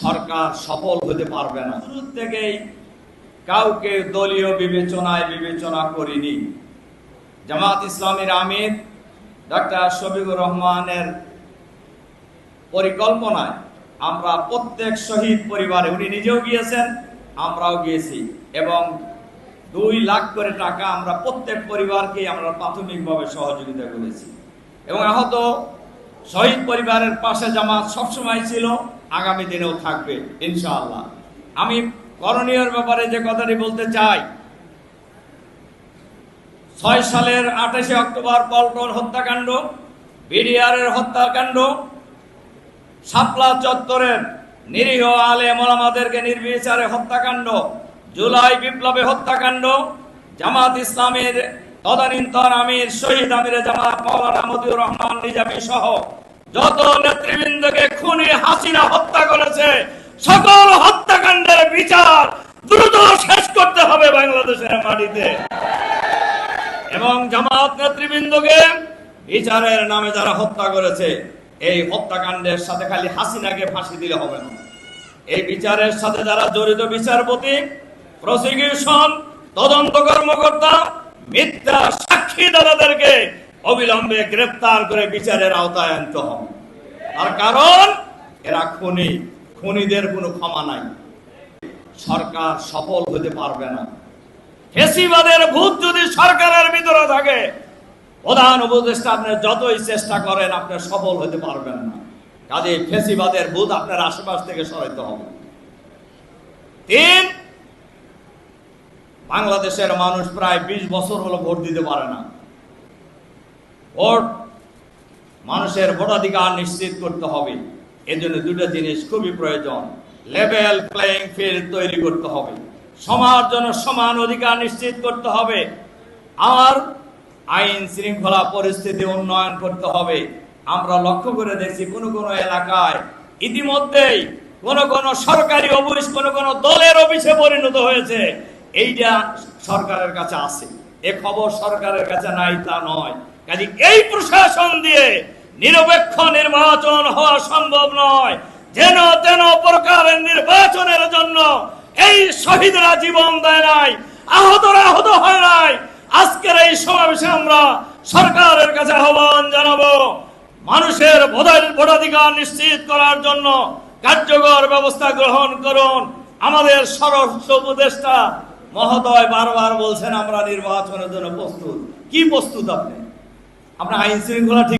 সরকার সফল হতে পারবে না। শুরু থেকেই কাউকে দলীয় বিবেচনায় বিবেচনা করিনি। জামাত ইসলামের আমির ডক্টর শফিকুর রহমানের পরিকল্পনায় আমরা প্রত্যেক শহীদ পরিবারে, উনি নিজেও গিয়েছেন, আমরাও গিয়েছি। এবং দুই লাখ করে টাকা আমরা প্রত্যেক পরিবারকে আমরা প্রাথমিকভাবে সহযোগিতা করেছি। এবং আহত শহীদ পরিবারের পাশে জামাত সবসময় ছিল। আগামী দিনেও থাকবে, ইনশাআল্লাহ। আমি করণীয়র ব্যাপারে যে কথাটি বলতে চাই, ছয় সালের আঠাশে অক্টোবর পল্টন হত্যাকাণ্ড, বিডিআরের হত্যাকাণ্ড, শাপলা চত্বরের নিরীহ আলে মোলামাদেরকে নির্বিচারে হত্যাকাণ্ড, জুলাই বিপ্লবে হত্যাকাণ্ড, জামাত ইসলামের তদানীন্তন আমির শহীদ আমিরে জামাত মৌলানা মতিউর রহমান নিজামী সহ যত নেতৃবৃন্দকে খুনি হাসিনা হত্যা করেছে, সকল হত্যাকাণ্ডের বিচার দ্রুত শেষ করতে হবে বাংলাদেশের মাটিতে। এবং জামাত নেতৃবৃন্দকে বিচারের নামে যারা হত্যা করেছে, এই হত্যাকাণ্ডের সাথে খালি হাসিনাকে ফাঁসি দিলে হবে না। এই বিচারের সাথে যারা জড়িত বিচারপতি প্রসিকিউশন তদন্ত কর্মকর্তা, মিথ্যা সাক্ষী দাদাদেরকে অবিলম্বে গ্রেফতার করে বিচারের আওতায় আনতে হবে। তার কারণ, এরা খুনি। খুনিদের কোনো ক্ষমা নাই। সরকার সফল হতে পারবে না। ফেসিবাদের ভূত যদি সরকারের ভিতরে থাকে, প্রধান উপদেষ্টা আপনি যতই চেষ্টা করেন, আপনি সফল হতে পারবেন না। কাজে ফেসিবাদের ভূত আপনার আশেপাশ থেকে সরাইতে হবে। তিন, বাংলাদেশের মানুষ প্রায় বিশ বছর হলো ভোট দিতে পারে না। ভোট মানুষের ভোটাধিকার নিশ্চিত করতে হবে। এজন্য দুটো জিনিস খুবই প্রয়োজন। লেভেল প্লেইং ফিল্ড তৈরি করতে হবে। সমাজ জন্য সমান অধিকার নিশ্চিত করতে হবে। আর আইন শৃঙ্খলা পরিস্থিতি উন্নয়ন করতে হবে। আমরা লক্ষ্য করে দেখছি কোন কোন এলাকায় ইতিমধ্যেই কোন কোন সরকারি অফিস, কোন কোন দলের অফিসে পরিণত হয়েছে। এইটা সরকারের কাছে আছে। এ খবর সরকারের কাছে নাই তা নয়। কাজে এই প্রশাসন দিয়ে নিরপেক্ষ নির্বাচন হওয়া সম্ভব নয়। যেন তেন প্রকারের নির্বাচনের জন্য এই শহীদরা জীবন দেয় নাই, আহতরা আহত হয় নাই। আজকের এই সমাবেশে আমরা সরকারের কাছে আহ্বান জানাব, মানুষের ভোটার- ভোটাধিকার নিশ্চিত করার জন্য কার্যকর ব্যবস্থা গ্রহণ করুন। আমাদের সরস্ব উপদেষ্টা মহোদয় বারবার বলছেন, আমরা নির্বাচনের জন্য প্রস্তুত। কি প্রস্তুত আপনি? আপনার আইন শৃঙ্খলা ঠিক